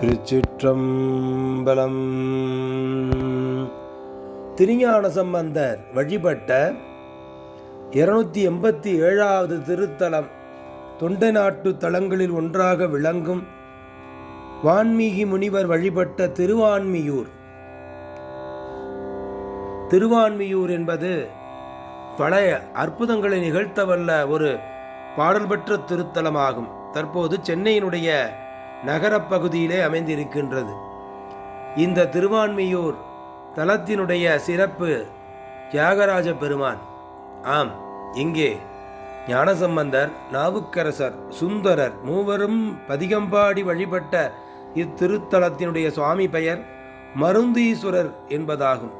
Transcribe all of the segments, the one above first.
திருச்சிற்றம்பலம். திருஞான சம்பந்தர் வழிபட்ட இருநூத்தி எண்பத்தி ஏழாவது திருத்தலம் தொண்டை நாட்டு தலங்களில் ஒன்றாக விளங்கும் வான்மீகி முனிவர் வழிபட்ட திருவான்மியூர். திருவான்மியூர் என்பது பழைய அற்புதங்களை நிகழ்த்தவல்ல ஒரு பாடல் பெற்ற திருத்தலமாகும். தற்போது சென்னையினுடைய நகரப்பகுதியிலே அமைந்திருக்கின்றது. இந்த திருவான்மியூர் தலத்தினுடைய சிறப்பு தியாகராஜ பெருமான். ஆம் இங்கே ஞானசம்பந்தர் நாவுக்கரசர் சுந்தரர் மூவரும் பதிகம்பாடி வழிபட்ட இத்திருத்தலத்தினுடைய சுவாமி பெயர் மருந்தீஸ்வரர் என்பதாகும்.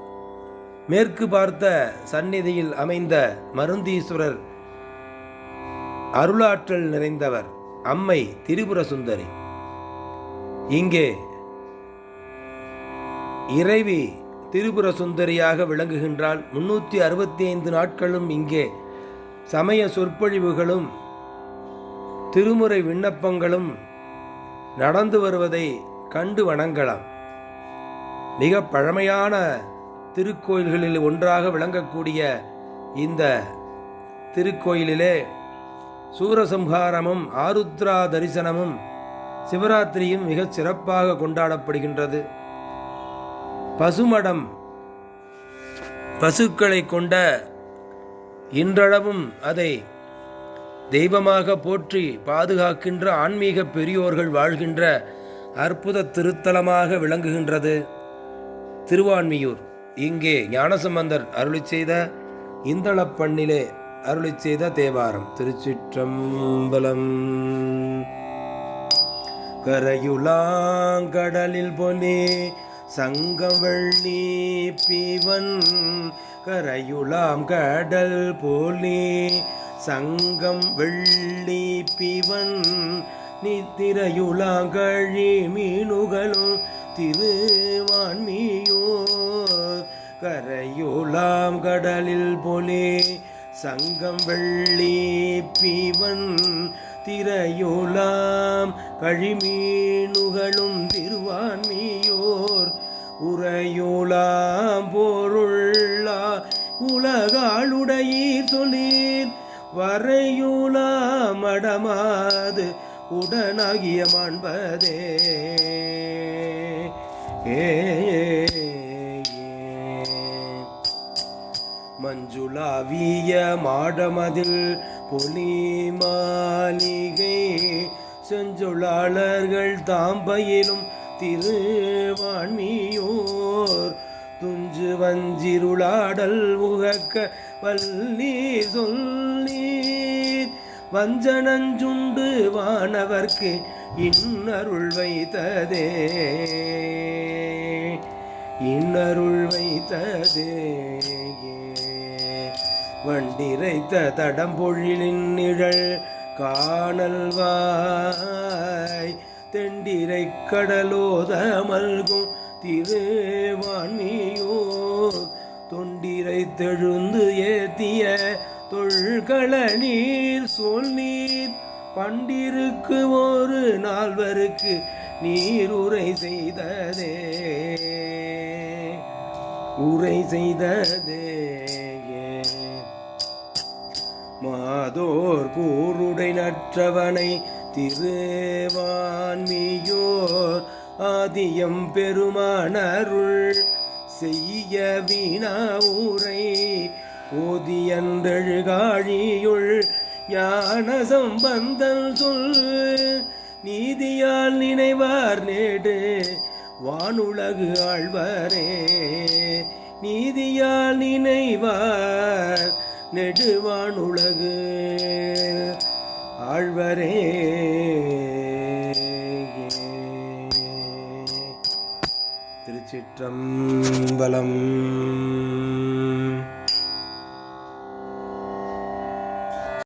மேற்கு பார்த்த சந்நிதியில் அமைந்த மருந்தீஸ்வரர் அருளாற்றல் நிறைந்தவர் அம்மை திரிபுர சுந்தரி இங்கே இறைவி திரிபுர சுந்தரியாக விளங்குகின்றால் முன்னூற்றி அறுபத்தி ஐந்து நாட்களும் இங்கே. சமய சொற்பொழிவுகளும் திருமுறை விண்ணப்பங்களும் நடந்து வருவதை கண்டு வணங்கலாம். மிக பழமையான திருக்கோயில்களில் ஒன்றாக விளங்கக்கூடிய இந்த திருக்கோயிலிலே சூரசம்ஹாரமும் ஆருத்ரா தரிசனமும் சிவராத்திரியும் மிகச் சிறப்பாக கொண்டாடப்படுகின்றது. பசுமடம் பசுக்களை கொண்ட இன்றளவும் அதை தெய்வமாக போற்றி பாதுகாக்கின்ற ஆன்மீக பெரியோர்கள் வாழ்கின்ற அற்புத திருத்தலமாக விளங்குகின்றது. திருவான்மியூர் இங்கே ஞானசம்பந்தர் அருளி செய்த இந்தளப்பண்ணிலே அருளி செய்த தேவாரம். திருச்சிற்றம்பலம். கரையுலாங்கடலில் பொனே சங்கம் வெள்ளி பீவன் கரையுலாம் கடல் போலே சங்கம் வெள்ளி பீவன் நித்திரையுலாங்கழி மீனுகளும் திருவான்மியோர். கரையுலாம் கடலில் போலே சங்கம் வெள்ளி பீவன் திரையுலாம் கழிமீனுகளும் திருவான்மியோர் உரையுலாம் பொருள்ளா உலகாளுடையீர் சொல்லீர். வரையுலாம் மடமாது உடனாகிய மாண்பதே. ஏ மஞ்சுளாவிய மாடமதில் பொலி மாளிகை செஞ்சொழாளர்கள் தாம்பயிலும் திருவான்மியோர். துஞ்சு வஞ்சிருளாடல் உகக்க வல்லி சொல்லீர் வஞ்சனஞ்சுண்டு வானவர்க்கு இன்னருள் வைத்ததே. இன்னருள் வைத்ததே. வண்டிரைத்த தடம்பொழிலின் நிழல் காணல்வாய். தெண்டிரை கடலோத மல்கும் திருவான்மியோர். தொண்டிரை தெழுந்து ஏத்திய தொழ்கள நீர் சொல் நீர் பண்டிருக்கு ஒரு நால்வருக்கு நீர் உரை செய்ததே. உரை செய்ததே. மாதோர் கூருடை நற்றவனை திருவான்மியோர் ஆதியம் பெருமானருள் செய்ய வீணாவுரை ஓதியன்றழுகாழியுள் ஞான சம்பந்தல் சொல் நீதியால் நினைவார் நேடு வானுலகு ஆழ்வரே. நீதியால் நினைவார் நெடுவானுலகு. ஆழ்வரே. திருச்சிற்றம்பலம்.